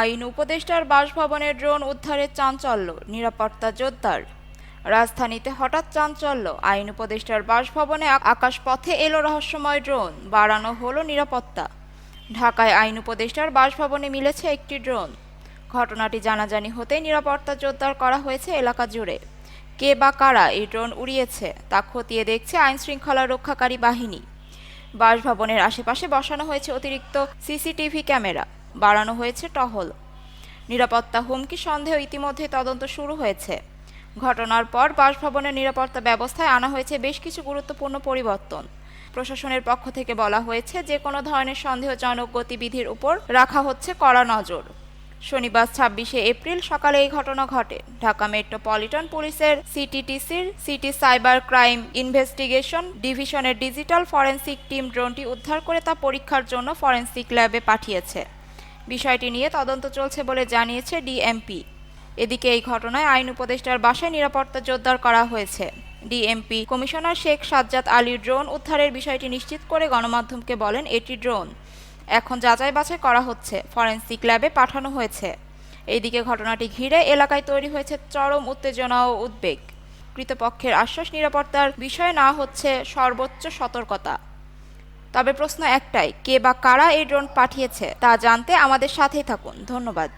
আইন উপদেষ্টার বাসভবনের ড্রোন উদ্ধারের চাঞ্চল্য, নিরাপত্তা জোরদার। রাজধানীতে হঠাৎ চাঞ্চল্য, আইন উপদেষ্টার বাসভবনে আকাশপথে এলো রহস্যময় ড্রোন, বাড়ানো হলো নিরাপত্তা। ঢাকায় আইন উপদেষ্টার বাসভবনে মিলেছে একটি ড্রোন। ঘটনাটি জানাজানি হতেই নিরাপত্তা জোরদার করা হয়েছে এলাকা জুড়ে। কে বা কারা এই ড্রোন উড়িয়েছে, তা খতিয়ে দেখছে আইন শৃঙ্খলা রক্ষাকারী বাহিনী। বাসভবনের আশেপাশে বসানো হয়েছে অতিরিক্ত সিসিটিভি ক্যামেরা। বাড়ানো হয়েছে টহল। নিরাপত্তা হুমকি সন্দেহ ইতিমধ্যে তদন্ত শুরু হয়েছে। ঘটনার পর বাসভবনের নিরাপত্তা ব্যবস্থায় আনা হয়েছে বেশ কিছু গুরুত্বপূর্ণ পরিবর্তন। প্রশাসনের পক্ষ থেকে বলা হয়েছে, যে কোনো ধরনের সন্দেহজনক গতিবিধির উপর রাখা হচ্ছে কড়া নজর। শনিবার ছাব্বিশে এপ্রিল সকালে এই ঘটনা ঘটে। ঢাকা মেট্রোপলিটন পুলিশের সিটিটিসির সিটি সাইবার ক্রাইম ইনভেস্টিগেশন ডিভিশনের ডিজিটাল ফরেন্সিক টিম ড্রোনটি উদ্ধার করে তা পরীক্ষার জন্য ফরেন্সিক ল্যাবে পাঠিয়েছে। বিষয়টি নিয়ে তদন্ত চলছে বলে জানিয়েছে ডিএমপি। এদিকে এই ঘটনায় আইন উপদেষ্টার বাসায় নিরাপত্তা জোরদার করা হয়েছে। ডিএমপি কমিশনার শেখ সাজ্জাদ আলীর ড্রোন উদ্ধারের বিষয়টি নিশ্চিত করে গণমাধ্যমকে বলেন, এটি ড্রোন। এখন যাচাই বাছাই করা হচ্ছে। ফরেন্সিক ল্যাবে পাঠানো হয়েছে। এইদিকে ঘটনাটি ঘিরে এলাকায় তৈরি হয়েছে চরম উত্তেজনা ও উদ্বেগ। কৃতপক্ষের আশ্বাস নিরাপত্তার বিষয়ে না হচ্ছে সর্বোচ্চ সতর্কতা। তবে প্রশ্ন একটাই, কে বা কারা এই ড্রোন পাঠিয়েছে তা জানতে আমাদের সাথেই থাকুন। ধন্যবাদ।